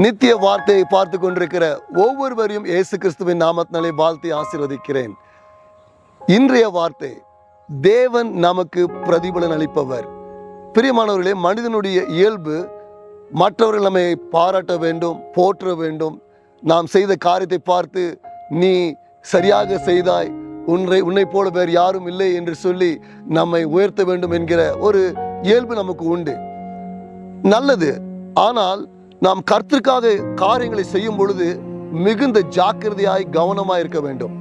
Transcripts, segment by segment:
நித்திய வார்த்தையை பார்த்து கொண்டிருக்கிற ஒவ்வொருவரையும் இயேசு கிறிஸ்துவின் நாமத்தினாலே வாழ்த்தி ஆசீர்வதிக்கிறேன். இன்றைய வார்த்தை தேவன் நமக்கு பிரதிபலன் அளிப்பவர். பிரியமானவர்களே மனிதனுடைய இயல்பு மற்றவர்கள் நம்மை பாராட்ட வேண்டும் போற்ற வேண்டும். நாம் செய்த காரியத்தை பார்த்து நீ சரியாக செய்தாய் உன்னை உன்னை போல வேறு யாரும் இல்லை என்று சொல்லி நம்மை உயர்த்த வேண்டும் என்கிற ஒரு இயல்பு நமக்கு உண்டு. நல்லது ஆனால் நாம் கர்த்தருக்காக காரியங்களை செய்யும் பொழுது மிகுந்த ஜாக்கிரதையாய் கவனமாய் இருக்க வேண்டும்.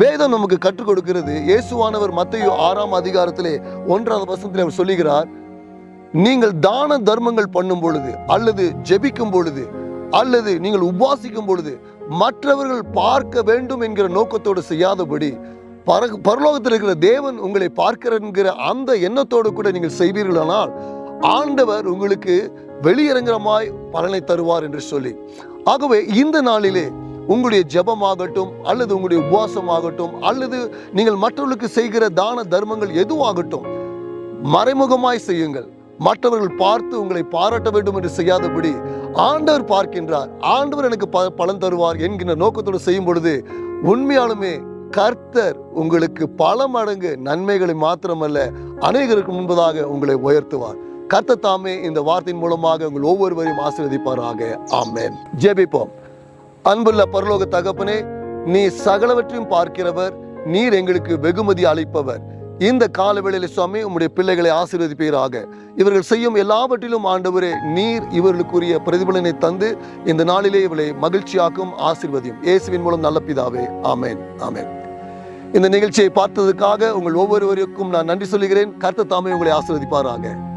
வேதம் நமக்கு கற்றுக் கொடுக்கிறது. இயேசுவானவர் மத்தையோ ஆறாம் அதிகாரத்திலே ஒன்றாவது வசனத்தில் அவர் சொல்லுகிறார் நீங்கள் தான தர்மங்கள் பண்ணும் பொழுது அல்லது ஜெபிக்கும் பொழுது அல்லது நீங்கள் உபாசிக்கும் பொழுது மற்றவர்கள் பார்க்க வேண்டும் என்கிற நோக்கத்தோடு செய்யாதபடி பர பரலோகத்தில் இருக்கிற தேவன் உங்களை பார்க்கிற அந்த எண்ணத்தோடு கூட நீங்கள் செய்வீர்களானால் ஆண்டவர் உங்களுக்கு வெளியரங்கமாய் பலனை தருவார் என்று சொல்லி. ஆகவே இந்த நாளிலே உங்களுடைய ஜபமாகட்டும் அல்லது உங்களுடைய உபவாசமாகட்டும் அல்லது நீங்கள் மற்றவர்களுக்கு செய்கிற தான தர்மங்கள் எதுவாகட்டும் மறைமுகமாய் செய்யுங்கள். மற்றவர்கள் பார்த்து உங்களை பாராட்ட வேண்டும் என்று செய்யாதபடி ஆண்டவர் பார்க்கின்றார். ஆண்டவர் எனக்கு ப- பலன் தருவார் என்கிற நோக்கத்தோடு செய்யும் பொழுது உண்மையாலுமே கர்த்தர் உங்களுக்கு பல மடங்கு நன்மைகளை மாத்திரமல்ல அநேகருக்கு முன்பதாக உங்களை உயர்த்துவார். கர்த்த தாமே இந்த வார்த்தையின் மூலமாக உங்கள் ஒவ்வொருவரையும் ஆசீர்வதிப்பாராக. ஆமேன். ஜெபிப்போம். அன்புள்ள பரலோக தகப்பனே நீ சகலவற்றையும் பார்க்கிறவர் நீர் எங்களுக்கு வெகுமதி அளிப்பவர். இந்த காலவேளையில சுவாமி உம்முடைய பிள்ளைகளை ஆசீர்வதிப்பீராக. இவர்கள் செய்யும் எல்லாவற்றிலும் ஆண்டவரே நீர் இவர்களுக்குரிய பிரதிபலனை தந்து இந்த நாளிலே இவளை மகிழ்ச்சியாக்கும் ஆசீர்வதியும். இயேசுவின் மூலம் நல்ல பிதாவே. ஆமேன். ஆமேன். இந்த நிகழ்ச்சியை பார்த்ததுக்காக உங்கள் ஒவ்வொருவருக்கும் நான் நன்றி சொல்லுகிறேன். கர்த்த தாமே உங்களை ஆசீர்வதிப்பாராக.